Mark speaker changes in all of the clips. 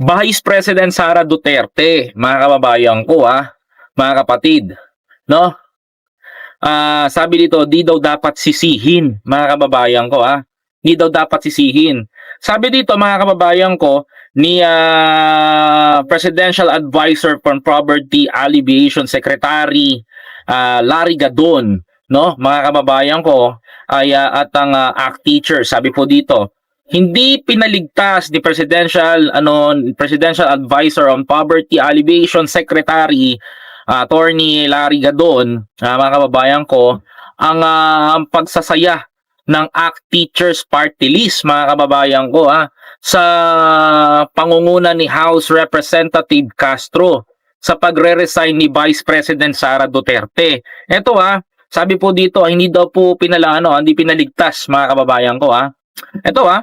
Speaker 1: Vice President Sara Duterte, mga kababayan ko ha, mga kapatid, no? Ah, sabi dito, di daw dapat sisihin, mga kababayan ko ha. Di daw dapat sisihin. Sabi dito, mga kababayan ko, ni ah, Presidential Advisor on Poverty Alleviation Secretary ah, Larry Gadon, no? Mga kababayan ko, ay ah, at ang ah, ACT teacher, sabi po dito, hindi pinaligtas ni Presidential ano Presidential Advisor on Poverty Alleviation Secretary ah, Attorney Larry Gadon, ah, mga kababayan ko, ang ah, ang pagsasaya ng ACT Teachers Party List, mga kababayan ko, ha, sa pangunguna ni House Representative Castro sa pagre-resign ni Vice President Sara Duterte. Ito ha, sabi po dito, hindi daw po pinalaano, hindi pinaligtas mga kababayan ko ha. Ito ha,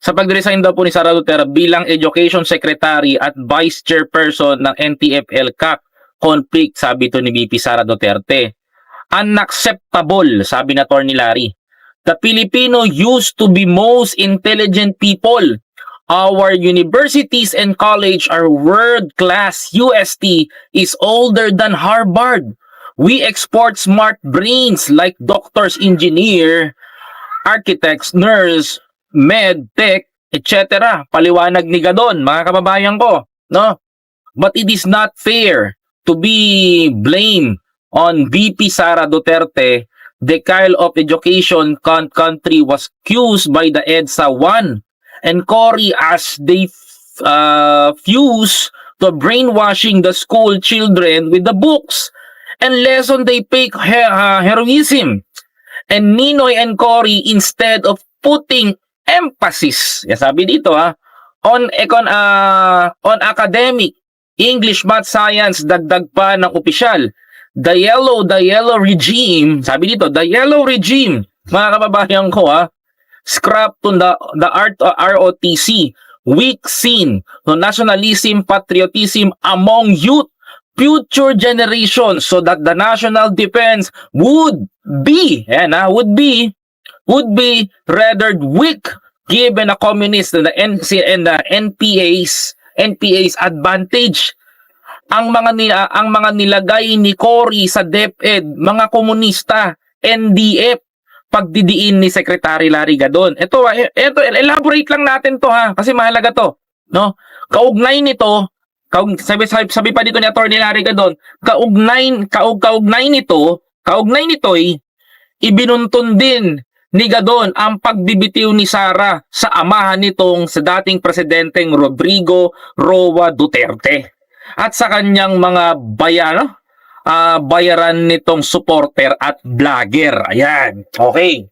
Speaker 1: sa pag-resign daw po ni Sara Duterte bilang Education Secretary at Vice Chairperson ng NTFL CAC conflict, sabi to ni VP Sara Duterte. Unacceptable, sabi na Tony Larry. The Filipino used to be most intelligent people. Our universities and college are world-class. UST is older than Harvard. We export smart brains like doctors, engineer, architects, nurse, med, tech, etc. Paliwanag ni Gadon, mga kababayan ko, no? But it is not fair to be blamed on VP Sara Duterte. The Kyle of Education country was accused by the EDSA 1 and Cory as they uh, fuse to brainwashing the school children with the books and lesson they pick he- uh, heroism. And Ninoy and Cory instead of putting emphasis, yan sabi dito ha, on econ uh, on academic, English, Math, Science, dagdag pa ng opisyal. The yellow, the yellow regime, sabi dito, the yellow regime, mga kababayan ko ha, scrap to the, the art, uh, ROTC, weak scene, no nationalism, patriotism among youth, future generations so that the national defense would be, yan ha, would be, would be rendered weak given a communist the NC and the NPA's NPA's advantage ang mga ni ang mga nilagay ni Cory sa DepEd, mga komunista, NDF, pagdidiin ni Secretary Larry Gadon. Ito, ah, ito elaborate lang natin to ha, kasi mahalaga to, no? Kaugnay nito, kaug, sabi, sabi, sabi pa dito ni Attorney Larry Gadon, kaugnay kaug kaugnay nito, kaugnay nito'y ibinuntun din ni Gadon ang pagbibitiw ni Sara sa amahan nitong sa dating presidenteng Rodrigo Roa Duterte at sa kanyang mga bayano, ah, bayaran nitong supporter at vlogger. Ayan. Okay.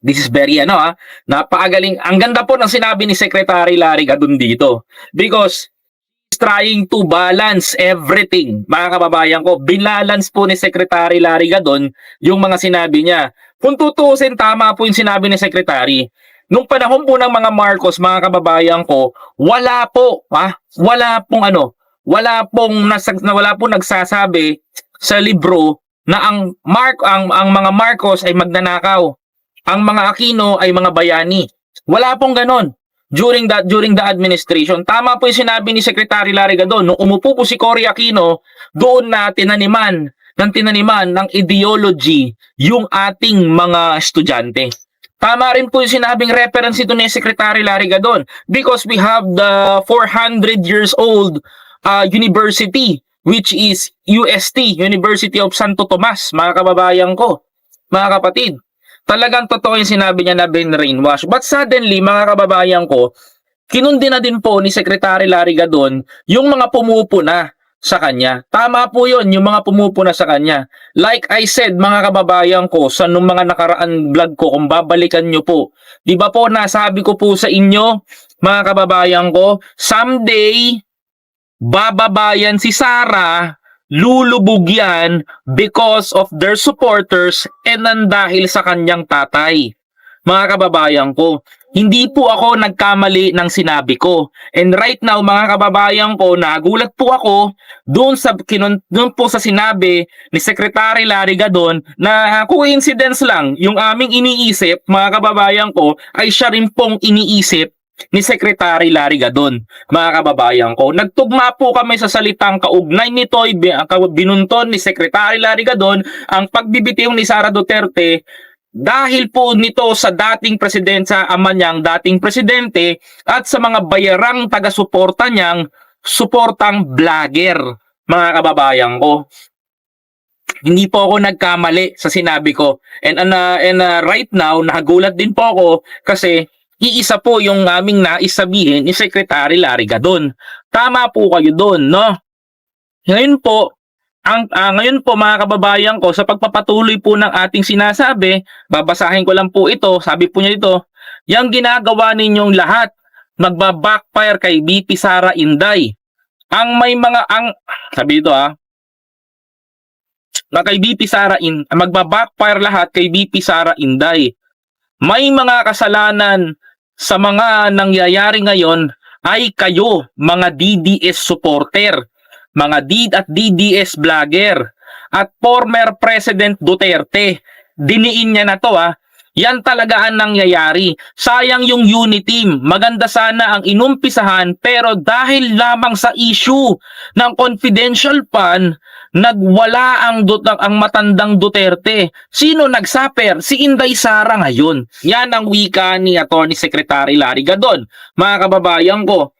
Speaker 1: This is very ano ha, napakagaling. Ang ganda po ng sinabi ni Secretary Larry Gadon dito. Because trying to balance everything. Mga kababayan ko, binalance po ni Secretary Larry Gadon yung mga sinabi niya. Kung tutuusin, tama po yung sinabi ni Secretary. Nung panahon po ng mga Marcos, mga kababayan ko, wala po, ha? Wala pong ano, wala pong nasag, na wala pong nagsasabi sa libro na ang Mark ang ang mga Marcos ay magnanakaw. Ang mga Aquino ay mga bayani. Wala pong ganon. During that during the administration, tama po yung sinabi ni Secretary Larry Gadon, nung umupo po si Cory Aquino, doon na tinaniman ng tinaniman ng ideology yung ating mga estudyante. Tama rin po yung sinabing reference ito ni Secretary Larry Gadon because we have the 400 years old uh, university which is UST, University of Santo Tomas, mga kababayan ko, mga kapatid. Talagang totoo yung sinabi niya na brainwash. But suddenly, mga kababayan ko, kinundi na din po ni Secretary Larry Gadon yung mga pumupuna sa kanya. Tama po yon yung mga pumupuna sa kanya. Like I said, mga kababayan ko, sa nung mga nakaraan vlog ko, kung babalikan nyo po, di ba po nasabi ko po sa inyo, mga kababayan ko, someday, bababayan si Sarah, lulubog yan because of their supporters and nang dahil sa kanyang tatay. Mga kababayan ko, hindi po ako nagkamali ng sinabi ko. And right now, mga kababayan ko, nagulat po ako doon sa kinun, doon po sa sinabi ni Secretary Larry Gadon na coincidence lang, yung aming iniisip, mga kababayan ko, ay siya rin pong iniisip ni Secretary Larry Gadon, mga kababayan ko. Nagtugma po kami sa salitang kaugnay nito, ibi- ang kaw- binunton ni Secretary Larry Gadon ang pagbibitiw ni Sara Duterte dahil po nito sa dating presidente, sa ama niyang dating presidente at sa mga bayarang taga-suporta niyang suportang vlogger, mga kababayan ko. Hindi po ako nagkamali sa sinabi ko. And, uh, and uh, right now, nakagulat din po ako kasi iisa po yung aming nais sabihin ni Secretary Larry Gadon. Tama po kayo doon, no? Ngayon po, ang ah, ngayon po mga kababayan ko sa pagpapatuloy po ng ating sinasabi, babasahin ko lang po ito, sabi po niya dito, yung ginagawa ninyong lahat magba-backfire kay BP Sara Inday. Ang may mga ang sabi dito ah, na kay BP Sara In, magba-backfire lahat kay BP Sara Inday. May mga kasalanan sa mga nangyayari ngayon ay kayo, mga DDS supporter, mga DD at DDS vlogger, at former President Duterte. Diniin niya na to ah. Yan talaga ang nangyayari. Sayang yung unity team. Maganda sana ang inumpisahan pero dahil lamang sa issue ng confidential fund, nagwala ang, dut- ang matandang Duterte. Sino nagsaper? Si Inday Sara ngayon. Yan ang wika ni Attorney Secretary Larry Gadon. Mga kababayan ko,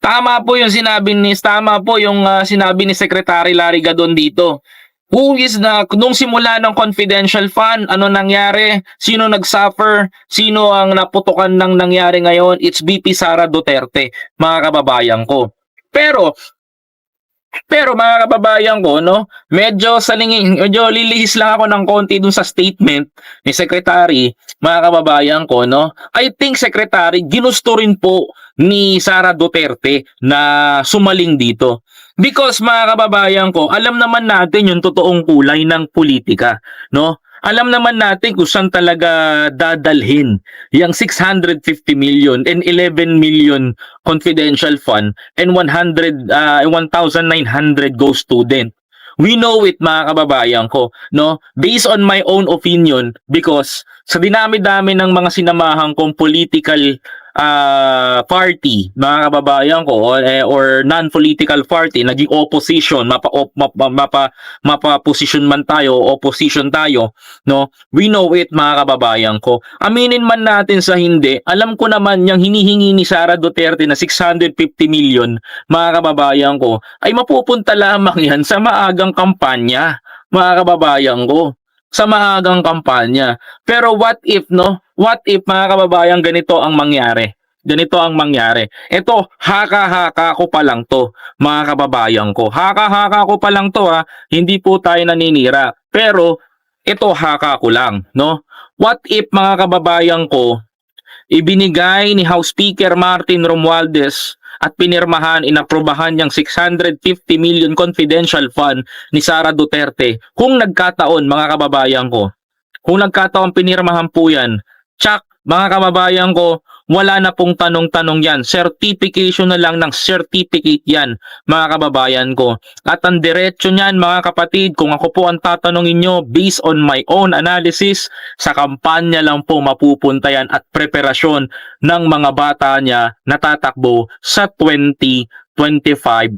Speaker 1: tama po yung sinabi ni tama po yung ah, sinabi ni Secretary Larry Gadon dito. Who is na nung simula ng confidential fund, ano nangyari? Sino nagsuffer? Sino ang naputukan ng nangyari ngayon? It's BP Sara Duterte, mga kababayan ko. Pero pero mga kababayan ko, no, medyo sa lingin, medyo lilihis lang ako ng konti dun sa statement ni Secretary, mga kababayan ko, no. I think Secretary, ginusto rin po ni Sara Duterte na sumaling dito. Because mga kababayan ko, alam naman natin yung totoong kulay ng politika, no? Alam naman natin kung saan talaga dadalhin yung 650 million and 11 million confidential fund and 100 uh, 1,900 go student. We know it mga kababayan ko, no? Based on my own opinion because sa dinami-dami ng mga sinamahan kong political uh, party, mga kababayan ko, or, eh, or non-political party, naging opposition, mapa, op, mapa, mapa, mapa-position man tayo, opposition tayo, no? We know it, mga kababayan ko. Aminin man natin sa hindi, alam ko naman yung hinihingi ni Sara Duterte na 650 million, mga kababayan ko, ay mapupunta lamang yan sa maagang kampanya, mga kababayan ko sa maagang kampanya. Pero what if, no? What if, mga kababayan, ganito ang mangyari? Ganito ang mangyari. Ito, haka-haka ko pa lang to, mga kababayan ko. Haka-haka ko pa lang to, ha. Hindi po tayo naninira. Pero, ito haka ko lang, no? What if, mga kababayan ko, ibinigay ni House Speaker Martin Romualdez at pinirmahan, inaprobahan niyang 650 million confidential fund ni Sara Duterte. Kung nagkataon, mga kababayan ko, kung nagkataon pinirmahan po yan, tsak, mga kababayan ko, wala na pong tanong-tanong yan. Certification na lang ng certificate yan, mga kababayan ko. At ang diretsyo niyan, mga kapatid, kung ako po ang tatanungin nyo, based on my own analysis, sa kampanya lang po mapupunta yan at preparasyon ng mga bata niya na tatakbo sa 2025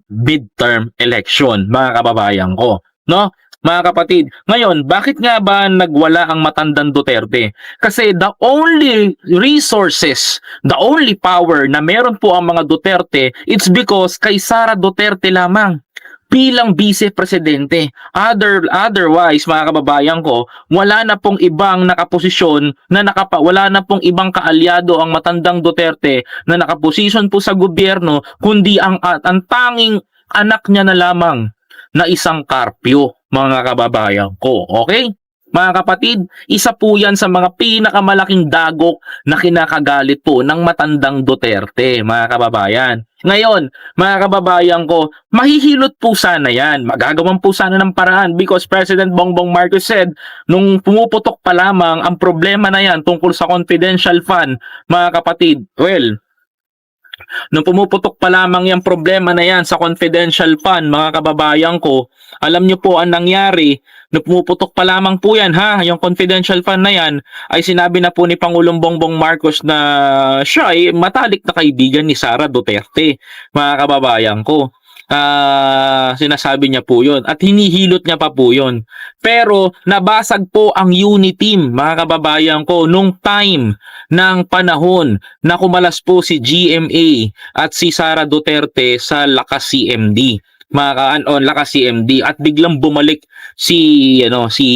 Speaker 1: midterm election, mga kababayan ko. No? Mga kapatid, ngayon, bakit nga ba nagwala ang matandang Duterte? Kasi the only resources, the only power na meron po ang mga Duterte, it's because kay Sara Duterte lamang bilang vice presidente. Other otherwise mga kababayan ko, wala na pong ibang nakaposisyon na nakapa wala na pong ibang kaalyado ang matandang Duterte na nakaposisyon po sa gobyerno kundi ang ang tanging anak niya na lamang na isang karpyo, mga kababayan ko. Okay? Mga kapatid, isa po yan sa mga pinakamalaking dagok na kinakagalit po ng matandang Duterte, mga kababayan. Ngayon, mga kababayan ko, mahihilot po sana yan. Magagawan po sana ng paraan because President Bongbong Marcos said, nung pumuputok pa lamang ang problema na yan tungkol sa confidential fund, mga kapatid, well, Nung pumuputok pa lamang yung problema na yan sa confidential fund, mga kababayan ko, alam nyo po ang nangyari, na pumuputok pa lamang po yan ha, yung confidential fund na yan ay sinabi na po ni Pangulong Bongbong Marcos na siya ay matalik na kaibigan ni Sara Duterte, mga kababayan ko. Ah, sinasabi niya po 'yon at hinihilot niya pa po 'yon. Pero nabasag po ang unity team, mga kababayan ko, nung time ng panahon na kumalas po si GMA at si Sara Duterte sa Lakas CMD mga kaan on Lakas CMD at biglang bumalik si ano si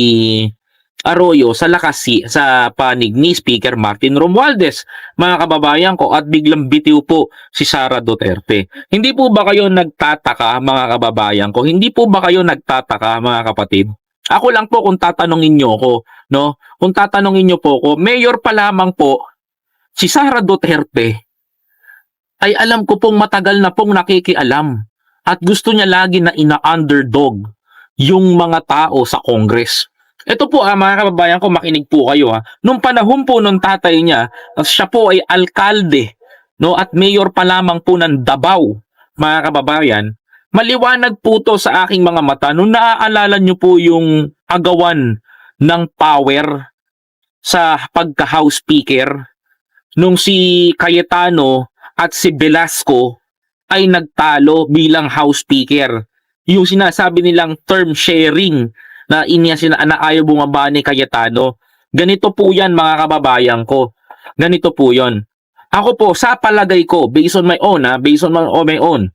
Speaker 1: Arroyo sa lakas si, sa panig ni Speaker Martin Romualdez mga kababayan ko at biglang bitiw po si Sara Duterte. Hindi po ba kayo nagtataka mga kababayan ko? Hindi po ba kayo nagtataka mga kapatid? Ako lang po kung tatanungin niyo ko, no? Kung tatanungin niyo po ko, mayor pa lamang po si Sara Duterte ay alam ko pong matagal na pong nakikialam at gusto niya lagi na ina-underdog yung mga tao sa Congress. Ito po ah, mga kababayan ko, makinig po kayo ha. Nung panahon po nung tatay niya, siya po ay alkalde no, at mayor pa lamang po ng Davao, mga kababayan, maliwanag po to sa aking mga mata nung naaalala niyo po yung agawan ng power sa pagka-house speaker nung si Cayetano at si Velasco ay nagtalo bilang house speaker. Yung sinasabi nilang term sharing na inya sina na ayaw bumaba ni Cayetano. Ganito po yan mga kababayan ko. Ganito po yon. Ako po, sa palagay ko, based on my own, ha, based on my, on my own,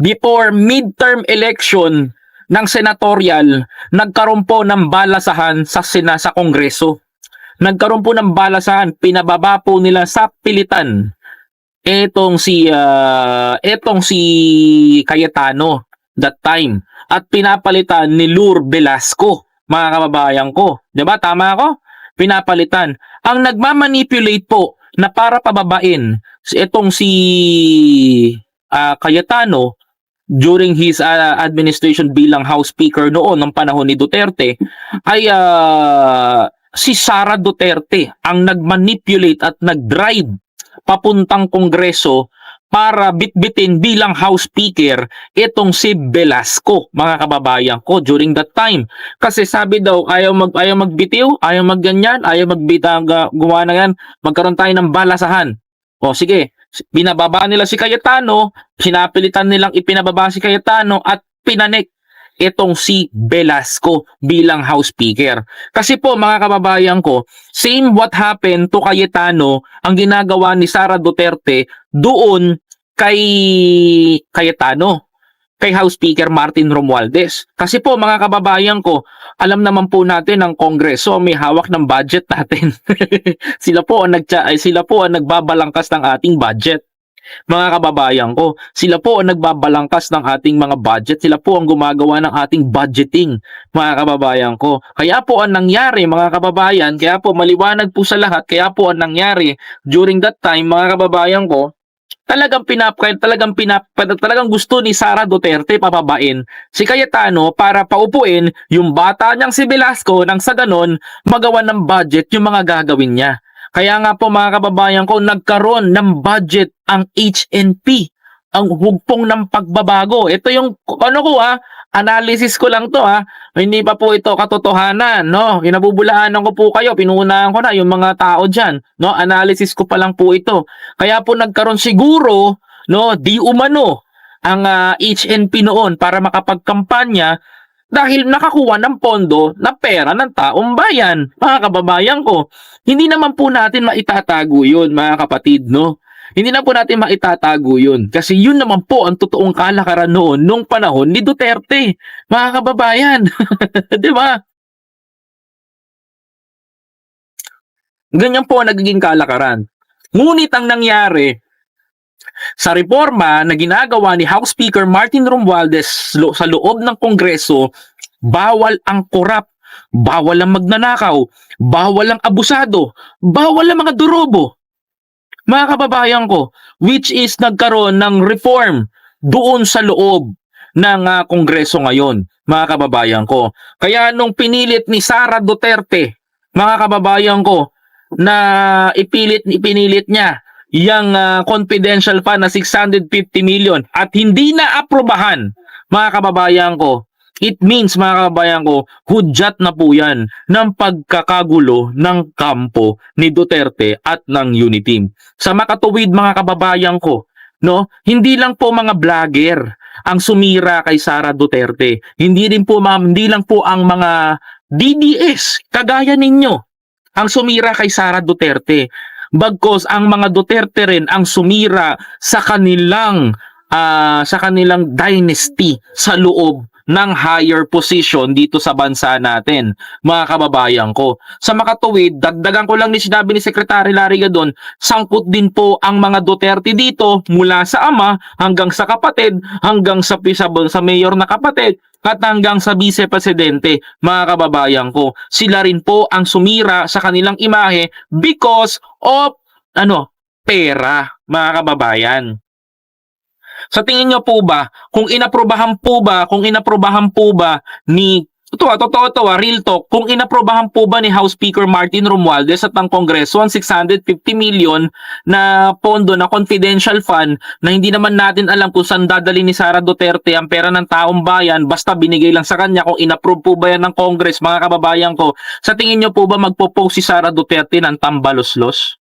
Speaker 1: before midterm election ng senatorial, nagkaroon po ng balasahan sa sina sa kongreso. Nagkaroon po ng balasahan, pinababa po nila sa pilitan. Etong si uh, etong si Cayetano that time at pinapalitan ni Lur Velasco, mga kababayan ko. 'Di ba? Tama ako? Pinapalitan. Ang nagmamanipulate po na para pababain itong si uh, Cayetano during his uh, administration bilang House Speaker noon ng panahon ni Duterte ay uh, si Sara Duterte ang nagmanipulate at nagdrive papuntang kongreso para bitbitin bilang House Speaker itong si Velasco, mga kababayan ko, during that time. Kasi sabi daw, ayaw, mag, ayaw magbitiw, ayaw magganyan, ayaw magbitang gumawa na yan, magkaroon tayo ng balasahan. O sige, binababa nila si Cayetano, pinapilitan nilang ipinababa si Cayetano at pinanek itong si Velasco bilang House Speaker. Kasi po mga kababayan ko, same what happened to Cayetano ang ginagawa ni Sara Duterte doon kay Cayetano kay House Speaker Martin Romualdez. Kasi po mga kababayan ko, alam naman po natin ang Kongreso may hawak ng budget natin. sila po ang nagtsa, sila po ang nagbabalangkas ng ating budget. Mga kababayan ko, sila po ang nagbabalangkas ng ating mga budget, sila po ang gumagawa ng ating budgeting, mga kababayan ko. Kaya po ang nangyari, mga kababayan, kaya po maliwanag po sa lahat, kaya po ang nangyari during that time, mga kababayan ko, talagang pinap talagang pinap talagang gusto ni Sara Duterte papabain si Cayetano para paupuin yung bata niyang si Velasco nang sa ganon magawa ng budget yung mga gagawin niya. Kaya nga po mga kababayan ko, nagkaroon ng budget ang HNP, ang hugpong ng pagbabago. Ito yung, ano ko ha, analysis ko lang to ha, hindi pa po ito katotohanan, no? Kinabubulaanan ko po kayo, pinunahan ko na yung mga tao dyan, no? Analysis ko pa lang po ito. Kaya po nagkaroon siguro, no, di umano, ang uh, HNP noon para makapagkampanya dahil nakakuha ng pondo na pera ng taong bayan, mga kababayan ko. Hindi naman po natin maitatago yun, mga kapatid, no? Hindi na po natin maitatago yun. Kasi yun naman po ang totoong kalakaran noon nung panahon ni Duterte, mga kababayan. Di ba? Ganyan po ang nagiging kalakaran. Ngunit ang nangyari, sa reforma na ginagawa ni House Speaker Martin Romualdez sa loob ng Kongreso, bawal ang korap, bawal ang magnanakaw, bawal ang abusado, bawal ang mga durobo. Mga kababayan ko, which is nagkaroon ng reform doon sa loob ng uh, Kongreso ngayon, mga kababayan ko. Kaya nung pinilit ni Sara Duterte, mga kababayan ko, na ipilit ipinilit niya yung uh, confidential fund na 650 million at hindi na aprobahan mga kababayan ko It means mga kababayan ko, hudyat na po yan ng pagkakagulo ng kampo ni Duterte at ng Uniteam. Sa makatuwid mga kababayan ko, no, hindi lang po mga vlogger ang sumira kay Sara Duterte. Hindi rin po ma'am, hindi lang po ang mga DDS kagaya ninyo ang sumira kay Sara Duterte. Bagkos ang mga Duterte rin ang sumira sa kanilang ah, sa kanilang dynasty sa loob ng higher position dito sa bansa natin, mga kababayan ko. Sa makatuwid, dagdagan ko lang ni sinabi ni Secretary Larry Gadon, sangkot din po ang mga Duterte dito mula sa ama hanggang sa kapatid, hanggang sa, sa, sa mayor na kapatid, at hanggang sa vice-presidente, mga kababayan ko. Sila rin po ang sumira sa kanilang imahe because of, ano, pera, mga kababayan. Sa tingin nyo po ba, kung inaprobahan po ba, kung inaprobahan po ba ni ito ah, totoo to ah, real talk. Kung inaprobahan po ba ni House Speaker Martin Romualdez at ng Kongreso ang 650 million na pondo na confidential fund na hindi naman natin alam kung saan dadali ni Sara Duterte ang pera ng taong bayan basta binigay lang sa kanya kung inapprove po ba yan ng Congress mga kababayan ko. Sa tingin nyo po ba magpo-post si Sara Duterte ng tambaloslos?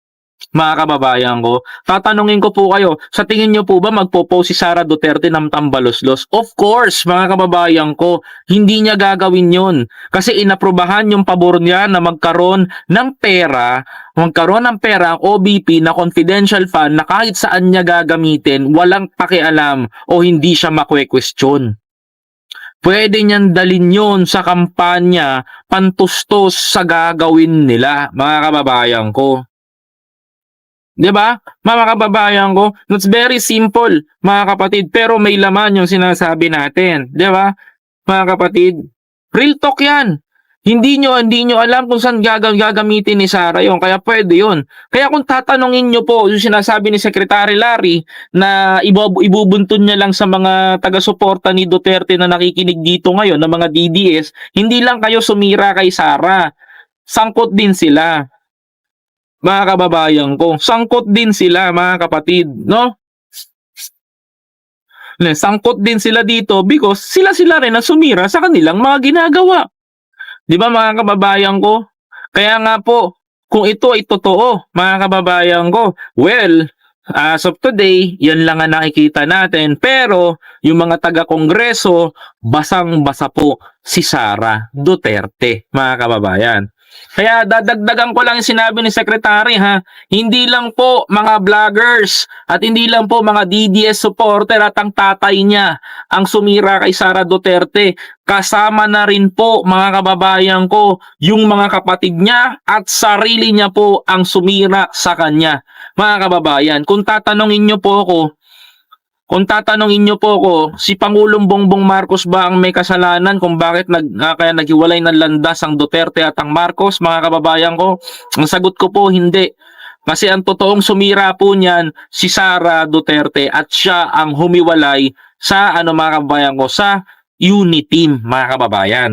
Speaker 1: Mga kababayan ko. Tatanungin ko po kayo, sa tingin nyo po ba magpo-post si Sara Duterte ng tambaloslos? Of course, mga kababayan ko, hindi niya gagawin yon Kasi inaprobahan yung pabor niya na magkaroon ng pera, magkaroon ng pera ang OBP na confidential fund na kahit saan niya gagamitin, walang pakialam o hindi siya makwe-question. Pwede niyan dalin yon sa kampanya pantustos sa gagawin nila, mga kababayan ko. 'Di ba? Mga kababayan ko, it's very simple, mga kapatid, pero may laman yung sinasabi natin, 'di ba? Mga kapatid, real talk 'yan. Hindi nyo, hindi nyo alam kung saan gag- gagamitin ni Sara yon kaya pwede yon Kaya kung tatanungin nyo po, yung sinasabi ni Secretary Larry na ibub- ibubuntun niya lang sa mga taga-suporta ni Duterte na nakikinig dito ngayon, ng mga DDS, hindi lang kayo sumira kay Sara. Sangkot din sila mga kababayan ko. Sangkot din sila, mga kapatid, no? Sangkot din sila dito because sila-sila rin ang sumira sa kanilang mga ginagawa. 'Di ba mga kababayan ko? Kaya nga po, kung ito ay totoo, mga kababayan ko, well, as of today, yan lang ang nakikita natin. Pero, yung mga taga-kongreso, basang-basa po si Sara Duterte, mga kababayan. Kaya dadagdagan ko lang yung sinabi ni Secretary ha, hindi lang po mga vloggers at hindi lang po mga DDS supporter at ang tatay niya ang sumira kay Sara Duterte. Kasama na rin po mga kababayan ko yung mga kapatid niya at sarili niya po ang sumira sa kanya. Mga kababayan, kung tatanungin niyo po ako, kung tatanungin niyo po ako, si Pangulong Bongbong Marcos ba ang may kasalanan kung bakit nag, ah, kaya naghiwalay ng landas ang Duterte at ang Marcos, mga kababayan ko? Ang sagot ko po, hindi. Kasi ang totoong sumira po niyan, si Sara Duterte at siya ang humiwalay sa ano mga kababayan ko, sa unity team, mga kababayan.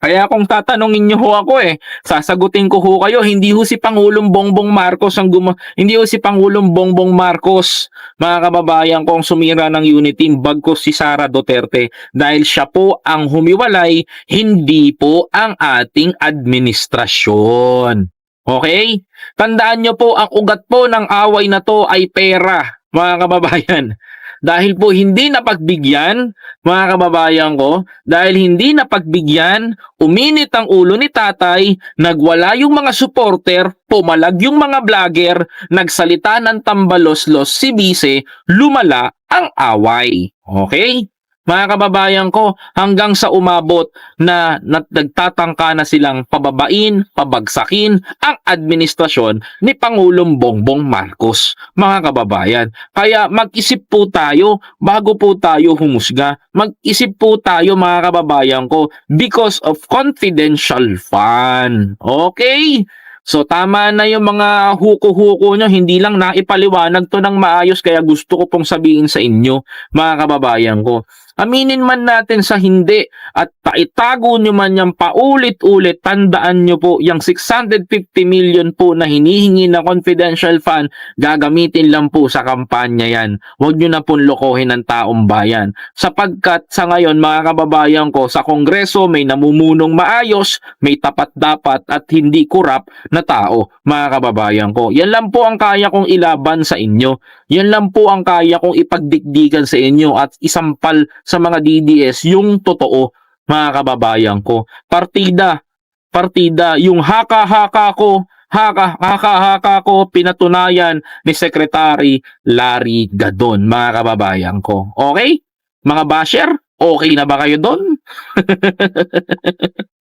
Speaker 1: Kaya kung tatanungin niyo ho ako eh, sasagutin ko ho kayo, hindi ho si Pangulong Bongbong Marcos ang guma hindi ho si Pangulong Bongbong Marcos, mga kababayan kong sumira ng unity bagkos si Sara Duterte dahil siya po ang humiwalay, hindi po ang ating administrasyon. Okay? Tandaan niyo po ang ugat po ng away na to ay pera, mga kababayan. Dahil po hindi napagbigyan, mga kababayan ko, dahil hindi napagbigyan, uminit ang ulo ni tatay, nagwala yung mga supporter, pumalag yung mga vlogger, nagsalita ng tambaloslos si Bise, lumala ang away. Okay? Mga kababayan ko, hanggang sa umabot na, na nagtatangka na silang pababain, pabagsakin ang administrasyon ni Pangulong Bongbong Marcos. Mga kababayan, kaya mag-isip po tayo bago po tayo humusga. Mag-isip po tayo mga kababayan ko because of confidential fund. Okay? So tama na yung mga huko-huko nyo, hindi lang naipaliwanag to ng maayos kaya gusto ko pong sabihin sa inyo mga kababayan ko. Aminin man natin sa hindi at paitago nyo man yung paulit-ulit, tandaan nyo po, yung 650 million po na hinihingi na confidential fund, gagamitin lang po sa kampanya yan. Huwag nyo na pong lokohin ng taong bayan. Sapagkat sa ngayon, mga kababayan ko, sa Kongreso may namumunong maayos, may tapat dapat at hindi kurap na tao, mga kababayan ko. Yan lang po ang kaya kong ilaban sa inyo. Yan lang po ang kaya kong ipagdikdikan sa inyo at isampal sa mga DDS yung totoo, mga kababayan ko. Partida, partida, yung haka-haka ko, haka, haka-haka ko, pinatunayan ni Secretary Larry Gadon, mga kababayan ko. Okay? Mga basher, okay na ba kayo doon?